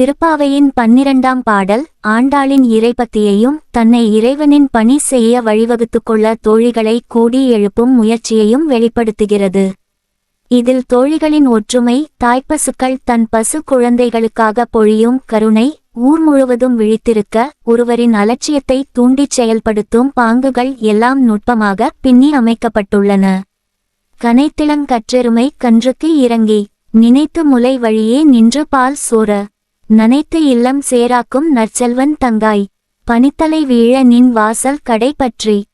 திருப்பாவையின் பன்னிரண்டாம் பாடல் ஆண்டாளின் இறைபத்தியையும் தன்னை இறைவனின் பணி செய்ய வழிவகுத்துக் கொள்ள தோழிகளை கூடி எழுப்பும் முயற்சியையும் வெளிப்படுத்துகிறது. இதில் தோழிகளின் ஒற்றுமை தாய்ப்பசுக்கள் தன் பசு குழந்தைகளுக்காக பொழியும் கருணை ஊர் முழுவதும் விழித்திருக்க ஒருவரின் அலட்சியத்தை தூண்டிச் செயல்படுத்தும் பாங்குகள் எல்லாம் நுட்பமாக பின்னி அமைக்கப்பட்டுள்ளன. கனைத்திளங்கற்றெருமை கன்றுக்கு இறங்கி நினைத்து முலை வழியே நின்று பால் சோர நனைத்து இல்லம் சேராக்கும் நற்செல்வன் தங்காய். பனித்தலை வீழ நின் வாசல் கடை பற்றி.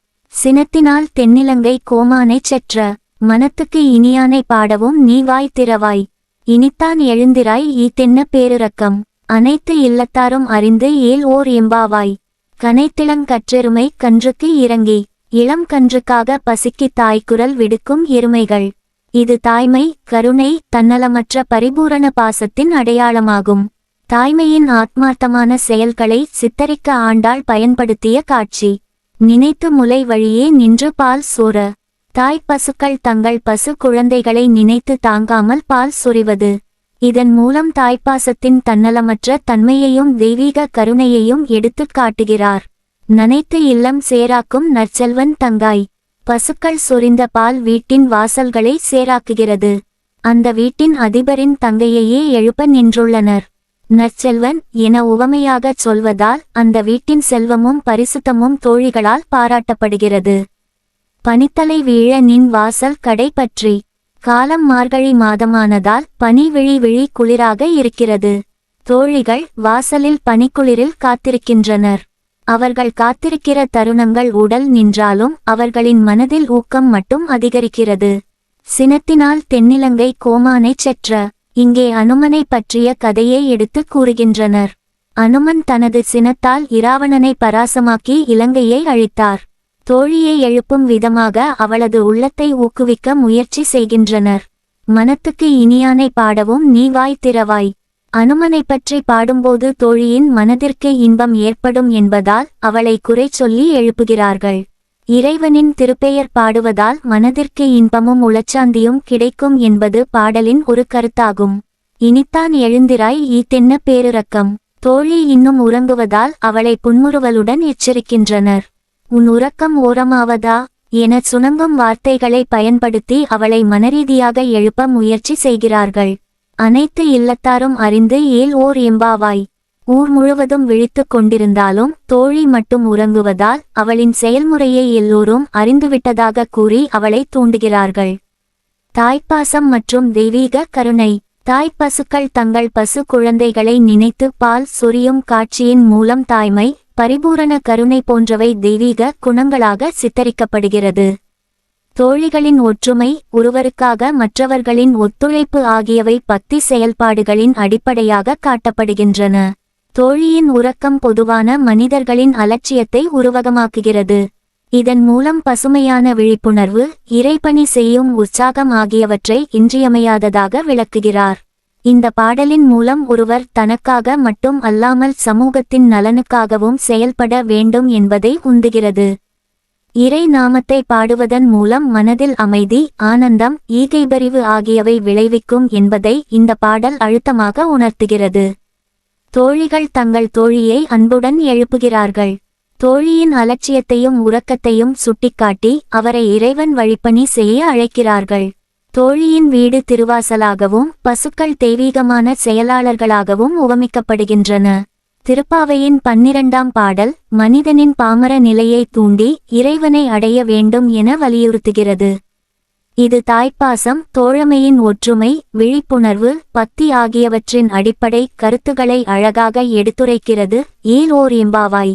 சினத்தினால் தென்னிலங்கை கோமானைச் செற்ற. மனத்துக்கு இனியானை பாடவும் நீ வாய் திறவாய். இனித்தான் எழுந்திராய் ஈத்தென்ன பேருரக்கம் அனைத்து இல்லத்தாரும் அறிந்து ஏல் ஓர் எம்பாவாய். கனைத்திளங்கற்றெருமை கன்றுக்கு இறங்கி. இளம் கன்றுக்காக பசிக்கு தாய்க்குரல் விடுக்கும் எருமைகள். இது தாய்மை கருணை தன்னலமற்ற பரிபூரண பாசத்தின் அடையாளமாகும். தாய்மையின் ஆத்மார்த்தமான செயல்களை சித்தரிக்க ஆண்டாள் பயன்படுத்திய காட்சி. நினைத்து முலை வழியே நின்று பால் சோர தாய் பசுக்கள் தங்கள் பசு குழந்தைகளை நினைத்து தாங்காமல் பால் சொரிவது இதன் மூலம் தாய்ப்பாசத்தின் தன்னலமற்ற தன்மையையும் தெய்வீக கருணையையும் எடுத்துக் காட்டுகிறார். நனைத்து இல்லம் சேராக்கும் நற்செல்வன் தங்காய். பசுக்கள் சொரிந்த பால் வீட்டின் வாசல்களை சேராக்குகிறது. அந்த வீட்டின் அதிபரின் தங்கையையே எழுப்ப நின்றுள்ளனர். நற்செல்வன் என உவமையாகச் சொல்வதால் அந்த வீட்டின் செல்வமும் பரிசுத்தமும் தோழிகளால் பாராட்டப்படுகிறது. பனித்தலை வீழ நின் வாசல் கடை பற்றி. காலம் மார்கழி மாதமானதால் பனி விழி விழி குளிராக இருக்கிறது. தோழிகள் வாசலில் பனிக்குளிரில் காத்திருக்கின்றனர். அவர்கள் காத்திருக்கிற தருணங்கள் உடல் நின்றாலும் அவர்களின் மனதில் ஊக்கம் மட்டும் அதிகரிக்கிறது. சினத்தினால் தென்னிலங்கை கோமானைச் செற்ற இங்கே அனுமனை பற்றிய கதையை எடுத்து கூறுகின்றனர். அனுமன் தனது சினத்தால் இராவணனை பராசமாக்கி இலங்கையை அழித்தார். தோழியை எழுப்பும் விதமாக அவளது உள்ளத்தை ஊக்குவிக்க முயற்சி செய்கின்றனர். மனத்துக்கு இனியானை பாடவும் நீ வாய் திறவாய். அனுமனை பற்றி பாடும்போது தோழியின் மனதிற்கு இன்பம் ஏற்படும் என்பதால் அவளை குறை சொல்லி எழுப்புகிறார்கள். இறைவனின் திருப்பெயர் பாடுவதால் மனதிற்கு இன்பமும் உளச்சாந்தியும் கிடைக்கும் என்பது பாடலின் ஒரு கருத்தாகும். இனித்தான் எழுந்திராய் ஈத்தென்ன பேரிரக்கம் தோழி இன்னும் உறங்குவதால் அவளை புன்முறுவலுடன் எச்சரிக்கின்றனர். உன் உறக்கம் ஓரமாவதா? என சுணங்கும் வார்த்தைகளை பயன்படுத்தி அவளை மனரீதியாக எழுப்ப முயற்சி செய்கிறார்கள். அனைத்து இல்லத்தாரும் அறிந்து ஏல் ஓர் எம்பாவாய். ஊர் முழுவதும் விழித்துக் கொண்டிருந்தாலும் தோழி மட்டும் உறங்குவதால் அவளின் செயல்முறையை எல்லோரும் அறிந்துவிட்டதாக கூறி அவளை தூண்டுகிறார்கள். தாய்ப்பாசம் மற்றும் தெய்வீக கருணை. தாய் பசுக்கள் தங்கள் பசு குழந்தைகளை நினைத்து பால் சொரியும் காட்சியின் மூலம் தாய்மை பரிபூரண கருணை போன்றவை தெய்வீக குணங்களாக சித்தரிக்கப்படுகிறது. தோழிகளின் ஒற்றுமை ஒருவருக்காக மற்றவர்களின் ஒத்துழைப்பு ஆகியவை பக்தி செயல்பாடுகளின் அடிப்படையாக காட்டப்படுகின்றன. தோழியின் உறக்கம் பொதுவான மனிதர்களின் அலட்சியத்தை உருவகமாக்குகிறது. இதன் மூலம் பசுமையான விழிப்புணர்வு இறைப்பணி செய்யும் உற்சாகம் ஆகியவற்றை இன்றியமையாததாக விளக்குகிறார். இந்த பாடலின் மூலம் ஒருவர் தனக்காக மட்டும் அல்லாமல் சமூகத்தின் நலனுக்காகவும் செயல்பட வேண்டும் என்பதை உந்துகிறது. இறை நாமத்தை பாடுவதன் மூலம் மனதில் அமைதி ஆனந்தம் ஈகைபறிவு ஆகியவை விளைவிக்கும் என்பதை இந்த பாடல் அழுத்தமாக உணர்த்துகிறது. தோழிகள் தங்கள் தோழியை அன்புடன் எழுப்புகிறார்கள். தோழியின் அலட்சியத்தையும் உறக்கத்தையும் சுட்டிக்காட்டி அவரை இறைவன் வழிப்பணி செய்ய அழைக்கிறார்கள். தோழியின் வீடு திருவாசலாகவும் பசுக்கள் தெய்வீகமான செயலாளர்களாகவும் உவமிக்கப்படுகின்றன. திருப்பாவையின் பன்னிரண்டாம் பாடல் மனிதனின் பாமர நிலையை தூண்டி இறைவனை அடைய வேண்டும் என வலியுறுத்துகிறது. இது தாய்ப்பாசம் தோழமையின் ஒற்றுமை விழிப்புணர்வு பக்தி ஆகியவற்றின் அடிப்படை கருத்துக்களை அழகாக எடுத்துரைக்கிறது. ஈல் ஓர் இம்பாவாய்